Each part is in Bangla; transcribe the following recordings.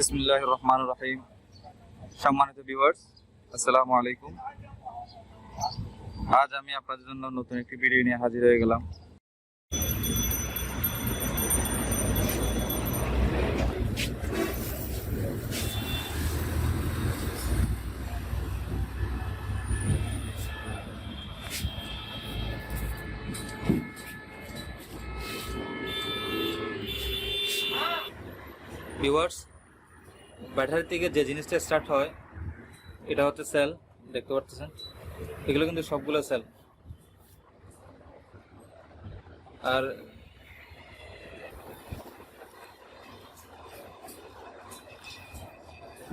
বিসমিল্লাহ রহমান রহিম সম্মানিত ভিউয়ার্স আসসালামু আলাইকুম। আজ আমি আপনাদের জন্য নতুন একটি ভিডিও নিয়ে হাজির হয়ে গেলাম। ভিউয়ার্স ব্যাটারি থেকে যে জিনিসটা স্টার্ট হয়, এটা হচ্ছে সেল দেখতে পাচ্ছেন? এগুলো কিন্তু সবগুলো সেল আর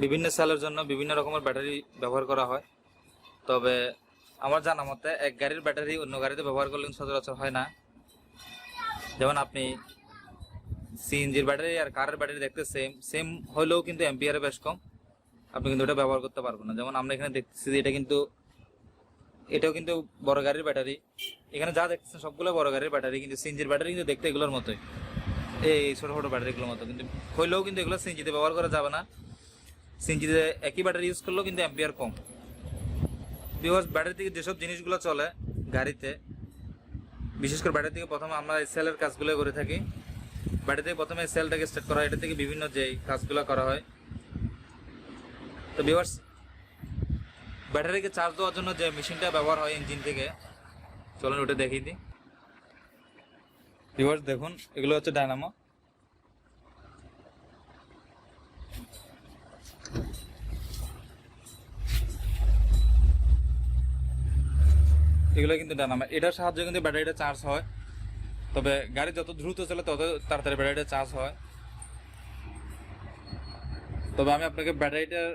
বিভিন্ন সেলের জন্য বিভিন্ন রকমের ব্যাটারি ব্যবহার করা হয়। তবে আমার জানা মতে, এক গাড়ির ব্যাটারি অন্য গাড়িতে ব্যবহার করলে সচরাচর হয় না। যেমন আপনি সিএনজির ব্যাটারি আর কারের ব্যাটারি দেখতে সেম সেম হলেও কিন্তু এম্পিয়ারে বেশ কম। আপনি কিন্তু ওটা ব্যবহার করতে পারবেন না। যেমন আমরা এখানে দেখতেছি যে এটা কিন্তু, এটাও কিন্তু বড় গাড়ির ব্যাটারি এখানে যা দেখতেছেন সবগুলো বড় গাড়ির ব্যাটারি কিন্তু সিএনজির ব্যাটারি কিন্তু দেখতে এগুলোর মতোই। এই ছোটো ছোটো ব্যাটারিগুলোর মতো। কিন্তু হইলেও কিন্তু এগুলো সিএনজিতে ব্যবহার করা যাবে না। সিএনজিতে একই ব্যাটারি ইউজ করলেও কিন্তু এম্পিয়ার কম। বিকজ ব্যাটারি থেকে যেসব জিনিসগুলো চলে গাড়িতে, বিশেষ করে ব্যাটারি থেকে প্রথমে আমরা সেলের কাজগুলো করে থাকি। থেকে প্রথমে সেলটাকে স্টার্ট করা হয়, এটা থেকে বিভিন্ন যে কাজগুলো করা হয়। তো ভিউয়ার্স ব্যাটারিকে চার্জ দেওয়ার জন্য যে মেশিনটা ব্যবহার হয় ইঞ্জিন থেকে, চলুন ওটা দেখিয়ে দিই। ভিউয়ার্স দেখুন, এগুলো হচ্ছে ডায়নামো এগুলো কিন্তু ডায়নামো এটার সাহায্যে কিন্তু ব্যাটারিটা চার্জ হয়। তবে গাড়ি যত দ্রুত চলে তত তাড়াতাড়ি ব্যাটারিটা চার্জ হয়। তবে আমি আপনাকে ব্যাটারিটার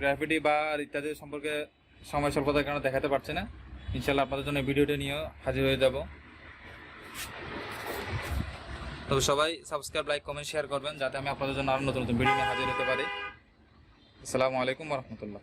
গ্রাফিটি বা ইত্যাদি সম্পর্কে সময় স্বল্পতার কারণে দেখাতে পারছি না। ইনশাল্লাহ আপনাদের জন্য ভিডিওটা নিয়েও হাজির হয়ে যাব। তবে সবাই সাবস্ক্রাইব লাইক কমেন্ট শেয়ার করবেন যাতে আমি আপনাদের জন্য আরও নতুন নতুন ভিডিও নিয়ে হাজির হতে পারি। আসসালামু আলাইকুম রহমতুল্লাহ।